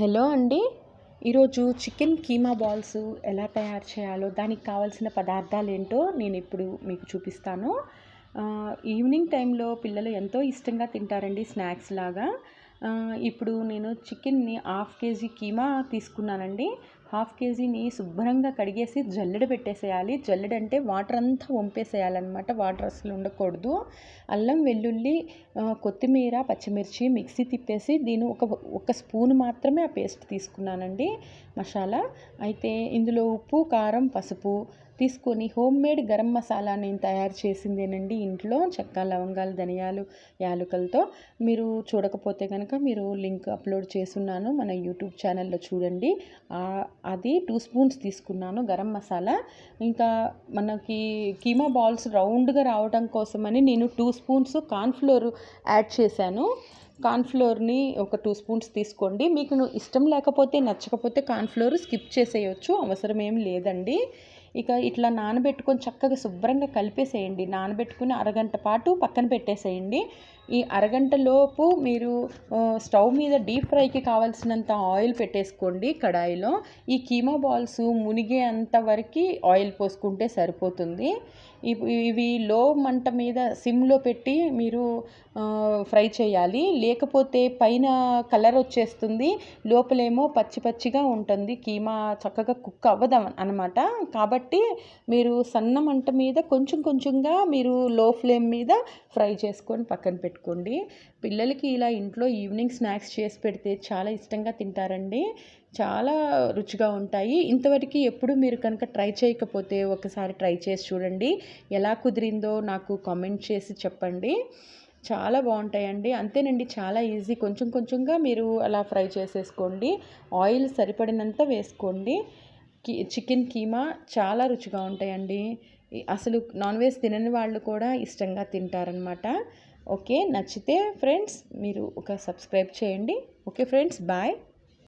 Hello అండి. ఈరోజు chicken keema balls ఎలా తయారు చేయాలో దానికి కావాల్సిన పదార్థాలు ఏంటో నేను ఇప్పుడు మీకు చూపిస్తాను. ఈవినింగ్ టైంలో పిల్లలు ఎంతో ఇష్టంగా తింటారండి స్నాక్స్ లాగా. ఇప్పుడు నేను చికెన్ని హాఫ్ కేజీ కీమా తీసుకున్నానండి. హాఫ్ కేజీని శుభ్రంగా కడిగేసి జల్లెడ పెట్టేసేయాలి. జల్లెడ అంటే వాటర్ అంతా వంపేసేయాలన్నమాట. వాటర్ అసలు ఉండకూడదు. అల్లం వెల్లుల్లి కొత్తిమీర పచ్చిమిర్చి మిక్సీ తిప్పేసి దీని ఒక ఒక స్పూన్ మాత్రమే ఆ పేస్ట్ తీసుకున్నానండి మసాలా. అయితే ఇందులో ఉప్పు కారం పసుపు తీసుకొని హోమ్ మేడ్ గరం మసాలా నేను తయారు చేసిందేనండి ఇంట్లో. చెక్క లవంగాలు ధనియాలు యాలకులతో. మీరు చూడకపోతే కనుక మీరు లింక్ అప్లోడ్ చేస్తున్నాను మన యూట్యూబ్ ఛానల్లో చూడండి. అది టూ స్పూన్స్ తీసుకున్నాను గరం మసాలా. ఇంకా మనకి కీమా బాల్స్ రౌండ్గా రావడం కోసమని నేను టూ స్పూన్స్ కార్న్ఫ్లోర్ యాడ్ చేశాను. కార్న్ఫ్లోర్ని ఒక టూ స్పూన్స్ తీసుకోండి. మీకు ఇష్టం లేకపోతే నచ్చకపోతే కార్న్ఫ్లోర్ స్కిప్ చేసేయచ్చు అవసరం ఏం లేదండి. ఇక ఇట్లా నానబెట్టుకొని చక్కగా శుభ్రంగా కలిపేసేయండి. నానబెట్టుకుని అరగంట పాటు పక్కన పెట్టేసేయండి. ఈ అరగంట లోపు మీరు స్టవ్ మీద డీప్ ఫ్రైకి కావాల్సినంత ఆయిల్ పెట్టేసుకోండి కడాయిలో. ఈ కీమా బాల్స్ మునిగే అంత వరకు ఆయిల్ పోసుకుంటే సరిపోతుంది. ఇవి ఇవి లో మంట మీద సిమ్లో పెట్టి మీరు ఫ్రై చేయాలి. లేకపోతే పైన కలర్ వచ్చేస్తుంది. లోపలేమో పచ్చి పచ్చిగా ఉంటుంది. కీమా చక్కగా కుక్ అవ్వదు అనమాట. కాబట్టి కాబట్టి మీరు సన్న మంట మీద కొంచెం కొంచెంగా మీరు లో ఫ్లేమ్ మీద ఫ్రై చేసుకొని పక్కన పెట్టుకోండి. పిల్లలకి ఇలా ఇంట్లో ఈవినింగ్ స్నాక్స్ చేసి పెడితే చాలా ఇష్టంగా తింటారండి. చాలా రుచిగా ఉంటాయి. ఇంతవరకు ఎప్పుడు మీరు కనుక ట్రై చేయకపోతే ఒకసారి ట్రై చేసి చూడండి. ఎలా కుదిరిందో నాకు కామెంట్ చేసి చెప్పండి. చాలా బాగుంటాయండి. అంతేనండి చాలా ఈజీ. కొంచెం కొంచెంగా మీరు అలా ఫ్రై చేసేసుకోండి. ఆయిల్ సరిపడినంత వేసుకోండి. చికెన్ కీమా చాలా రుచిగా ఉంటాయండి. అసలు నాన్ వెజ్ తినని వాళ్ళు కూడా ఇష్టంగా తింటారనమాట ఓకే నచ్చితే ఫ్రెండ్స్ మీరు ఒక సబ్స్క్రైబ్ చేయండి. Okay friends bye.